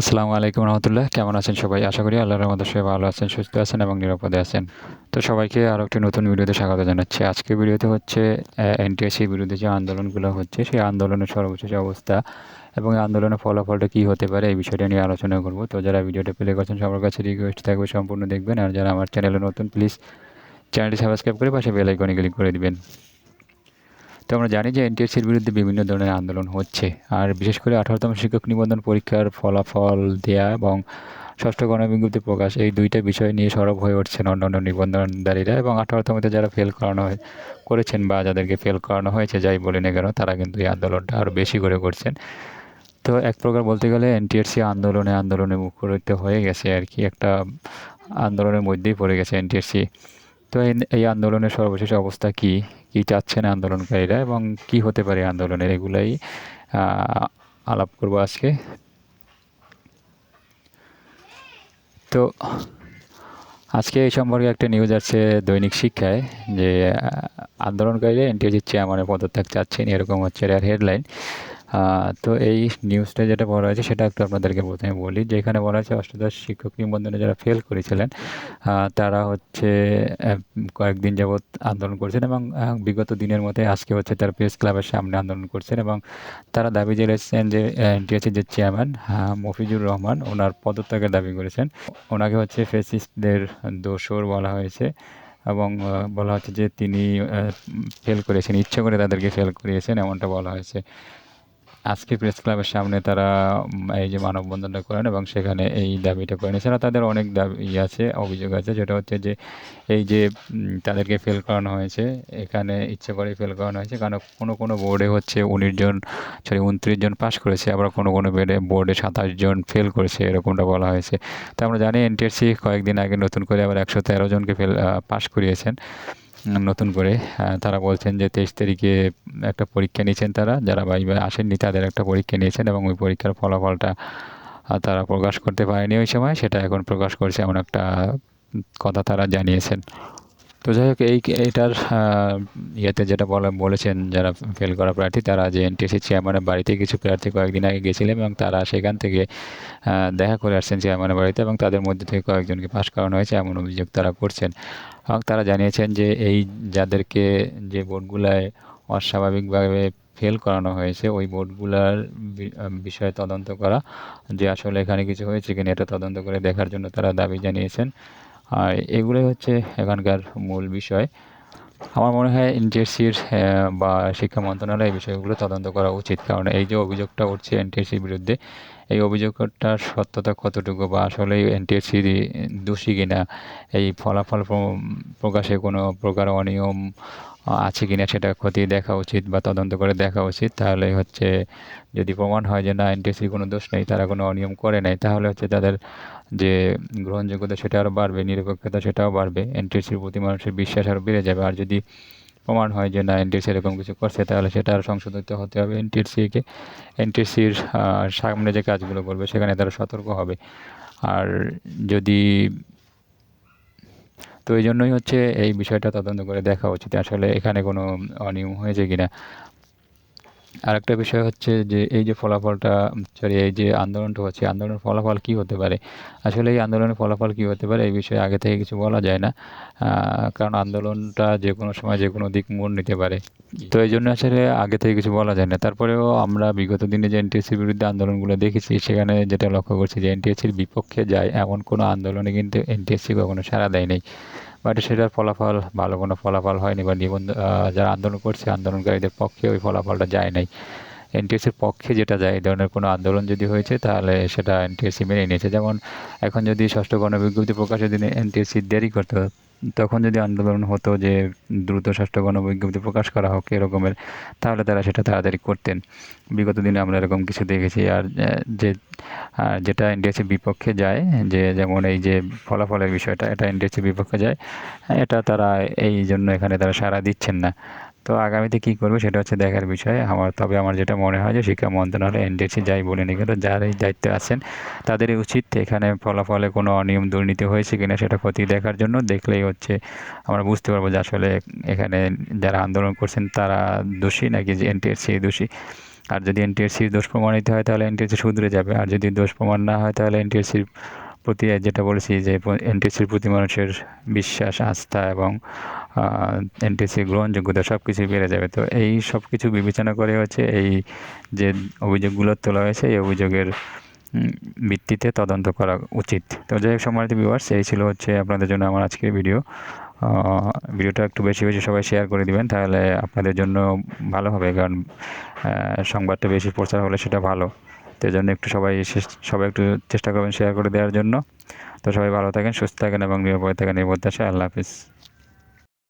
আসসালামু আলাইকুম রহমতুল্লাহ। কেমন আছেন সবাই? আশা করি আল্লাহর রহমতে সবাই ভালো আছেন, সুস্থ আছেন এবং নিরাপদে আছেন। তো সবাইকে আরও একটি নতুন ভিডিওতে স্বাগত জানাচ্ছি। আজকে ভিডিওতে হচ্ছে এনটিএসসির বিরুদ্ধে যে আন্দোলনগুলো হচ্ছে, সেই আন্দোলনের সর্বশেষ অবস্থা এবং এই আন্দোলনের ফলাফলটা কী হতে পারে এই বিষয়টা নিয়ে আলোচনা করব। তো যারা ভিডিওটা প্লে করছেন, সবার কাছে রিকোয়েস্ট থাকবে সম্পূর্ণ দেখবেন। আর যারা আমার চ্যানেলে নতুন প্লিজ চ্যানেলটি সাবস্ক্রাইব করে পাশে বেল আইকনে ক্লিক করে দিবেন। তো আমরা জানি যে এনটিএসসির বিরুদ্ধে বিভিন্ন ধরনের আন্দোলন হচ্ছে। আর বিশেষ করে আঠারোতম শিক্ষক নিবন্ধন পরীক্ষার ফলাফল দেয়া এবং ষষ্ঠ গণবিজ্ঞপ্তি প্রকাশ, এই দুইটা বিষয় নিয়ে সরব হয়ে উঠছেন অন্যান্য নিবন্ধনদারীরা এবং আঠারোতমতে যারা ফেল করানো হয়, করেছেন বা যাদেরকে ফেল করানো হয়েছে, যাই বলে না কেন, তারা কিন্তু এই আন্দোলনটা আরও বেশি করে করছেন। তো এক প্রকার বলতে গেলে এনটিএসসি আন্দোলনে আন্দোলনে মুখরিত হয়ে গেছে আর কি। একটা আন্দোলনের মধ্যেই পড়ে গেছে এনটিএসসি। তো এই আন্দোলনের সর্বশেষ অবস্থা কি? কি চাচ্ছেন আন্দোলনকারীরা এবং কি হতে পারে আন্দোলনের? এগুলাই আলাপ করব আজকে। তো আজকে এই সম্পর্কে একটা নিউজ আছে দৈনিক শিক্ষায় যে আন্দোলনকারীরা এনটিএসির চেয়ারম্যানের পদত্যাগ চাচ্ছেন, এরকম হচ্ছে এর হেডলাইন। তো এই নিউজটা যেটা বলা হয়েছে, সেটা একটু আপনাদেরকে প্রথমে বলি। যেখানে বলা হয়েছে, অষ্টাদশ শিক্ষক নিবন্ধনে যারা ফেল করেছিলেন তারা হচ্ছে কয়েকদিন যাবৎ আন্দোলন করছেন এবং বিগত দিনের মধ্যে আজকে হচ্ছে তারা প্রেস ক্লাবের সামনে আন্দোলন করছেন এবং তারা দাবি জানিয়েছেন যে এনটিএসির যে চেয়ারম্যান মফিজুর রহমান, ওনার পদত্যাগের দাবি করেছেন। ওনাকে হচ্ছে ফেসিস্টদের দোষর বলা হয়েছে এবং বলা হচ্ছে যে তিনি ফেল করেছেন, ইচ্ছে করে তাদেরকে ফেল করিয়েছেন, এমনটা বলা হয়েছে। আজকে প্রেস ক্লাবের সামনে তারা এই যে মানববন্ধনটা করেন এবং সেখানে এই দাবিটা করেন। এছাড়া তাদের অনেক দাবি আছে, অভিযোগ আছে। যেটা হচ্ছে যে, এই যে তাদেরকে ফেল করানো হয়েছে, এখানে ইচ্ছে করে ফেল করানো হয়েছে। কারণ কোনো কোনো বোর্ডে হচ্ছে উনিশ জন সরি উনত্রিশ জন পাশ করেছে, আবার কোনো কোনো বেডে বোর্ডে সাতাশ জন ফেল করেছে, এরকমটা বলা হয়েছে। তো আমরা জানি এনটিএসসি কয়েকদিন আগে নতুন করে আবার একশো তেরো জনকে ফেল পাশ করিয়েছেন। নতুন করে তারা বলছেন যে তেইশ তারিখে একটা পরীক্ষা নিয়েছেন তারা, যারা ভাই ভাই আসেননি তাদের একটা পরীক্ষা নিয়েছেন এবং ওই পরীক্ষার ফলাফলটা তারা প্রকাশ করতে পারেনি ওই সময়, সেটা এখন প্রকাশ করছে এমন একটা কথা তারা জানিয়েছেন। তো যাই হোক, এই এটার ইয়েতে যেটা বলা, বলেছেন যারা ফেল করা প্রার্থী, তারা যে এনটিএসি চেয়ারম্যানের বাড়িতে কিছু প্রার্থী কয়েকদিন আগে গেছিলেন এবং তারা সেখান থেকে দেখা করে আসছেন চেয়ারম্যানের বাড়িতে এবং তাদের মধ্যে থেকে কয়েকজনকে পাশ করানো হয়েছে, এমন অভিযোগ তারা করছেন। এবং তারা জানিয়েছেন যে এই যাদেরকে যে বোর্ডগুলায় অস্বাভাবিকভাবে ফেল করানো হয়েছে, ওই বোর্ডগুলার বিষয়ে তদন্ত করা, যে আসলে এখানে কিছু হয়েছে কিনা, এটা তদন্ত করে দেখার জন্য তারা দাবি জানিয়েছেন। আর এগুলোই হচ্ছে এখানকার মূল বিষয়। আমার মনে হয় এনটিএসসির বা শিক্ষা মন্ত্রণালয় এই বিষয়গুলো তদন্ত করা উচিত। কারণ এই যে অভিযোগটা উঠছে এনটিএসসির বিরুদ্ধে, এই অভিযোগটার সত্যতা কতটুকু বা আসলে এনটিএসসি দোষী কিনা, এই ফলাফল প্রকাশে কোনো প্রকার অনিয়ম আছে কিনা সেটা খতিয়ে দেখা উচিত বা তদন্ত করে দেখা উচিত। তাহলে হচ্ছে যদি প্রমাণ হয় যে না এনটিএসির কোনো দোষ নেই, তারা কোনো অনিয়ম করে নাই, তাহলে হচ্ছে তাদের যে গ্রহণযোগ্যতা সেটা আরও বাড়বে, নিরপেক্ষতা সেটাও বাড়বে এনটিএসির প্রতি মানুষের বিশ্বাস আরও বেড়ে যাবে। আর যদি প্রমাণ হয় যে না এনটিএসি এরকম কিছু করছে, তাহলে সেটা আর সংশোধিত হতে হবে এনটিএসিকে এনটিএসির সামনে যে কাজগুলো করবে, সেখানে তারা সতর্ক হবে। আর যদি তো এই জন্যই হচ্ছে এই বিষয়টা তদন্ত করে দেখা উচিত। আসলে এখানে কোনো অনিয়ম হয়েছে কিনা? আরেকটা বিষয় হচ্ছে যে এই যে ফলাফলটা সরি এই যে আন্দোলনটা হচ্ছে আন্দোলনের ফলাফল কি হতে পারে? আসলে এই আন্দোলনের ফলাফল কি হতে পারে এই বিষয়ে আগে থেকে কিছু বলা যায় না। কারণ আন্দোলনটা যে কোনো সময় যে কোনো দিক মোড় নিতে পারে। তো এই জন্য আসলে আগে থেকে কিছু বলা যায় না। তারপরেও আমরা বিগত দিনে যে এনটিএসসির বিরুদ্ধে আন্দোলনগুলো দেখেছি সেখানে যেটা লক্ষ্য করছি যে এনটিএসসির বিপক্ষে যায় এমন কোনো আন্দোলনে কিন্তু এনটিএসসি কখনো সাড়া দেয় নেই। বাট সেটার ফলাফল, ভালো কোনো ফলাফল হয়নি বা নিবন্ধ যারা আন্দোলন করছে, আন্দোলনকারীদের পক্ষে ওই ফলাফলটা যায় নাই। এনটিএসির পক্ষে যেটা যায়, এই ধরনের কোনো আন্দোলন যদি হয়েছে, তাহলে সেটা এনটিএসসি মেনে নিয়েছে। যেমন এখন যদি ষষ্ঠ গণবিজ্ঞপ্তি প্রকাশের দিনে এনটিএসসি দেরি করতো তখন যদি আন্দোলন হতো যে দ্রুত স্বাস্থ্য গণবিজ্ঞপ্তি প্রকাশ করা হোক এরকমের, তাহলে তারা সেটা তাড়াতাড়ি করতেন। বিগত দিনে আমরা এরকম কিছু দেখেছি। আর যে যেটা ইন্ডিয়াসে বিপক্ষে যায়, যে, যেমন এই যে ফলাফলের বিষয়টা, এটা ইন্ডিয়াসে বিপক্ষে যায়, এটা তারা এই জন্য এখানে তারা সাড়া দিচ্ছেন না। তো আগামীতে কী করবে সেটা হচ্ছে দেখার বিষয়। আমার, তবে আমার যেটা মনে হয় যে শিক্ষা মন্ত্রণালয় এনডিএসি যাই বলে নি কেন যারা এই দায়িত্বে আছেন, তাদেরই উচিত এখানে ফলাফলে কোনো অনিয়ম দুর্নীতি হয়েছে কিনা সেটা ক্ষতি দেখার জন্য। দেখলেই হচ্ছে আমরা বুঝতে পারব যে আসলে এখানে যারা আন্দোলন করছেন তারা দোষী নাকি যে এনটিএসসি দোষী। আর যদি এনটিএসসির দোষ প্রমাণিত হয় তাহলে এনটিএসসি শুধরে যাবে। আর যদি দোষ প্রমাণ না হয় তাহলে এনটিএসসির প্রতি, যেটা বলেছি যে এনটিএসসির প্রতি মানুষের বিশ্বাস, আস্থা এবং এনটিএসসির গ্রহণযোগ্যতা সব কিছুই বেড়ে যাবে। তো এই সব কিছু বিবেচনা করে হচ্ছে এই যে অভিযোগগুলো তোলা হয়েছে, এই অভিযোগের ভিত্তিতে তদন্ত করা উচিত। তো যাই হোক, সম্মানিত ভিউয়ার্স এই ছিল হচ্ছে আপনাদের জন্য আমার আজকের ভিডিও ভিডিওটা একটু বেশি বেশি সবাই শেয়ার করে দিবেন, তাহলে আপনাদের জন্য ভালো হবে, কারণ সংবাদটা বেশি প্রচার হলে সেটা ভালো। তো জন্য একটু সবাই এসে সবাই একটু চেষ্টা করবেন শেয়ার করে দেওয়ার জন্য। তো সবাই ভালো থাকেন, সুস্থ থাকেন এবং নিরাপদে থাকেন এই প্রত্যাশা আল্লাহ হাফিজ।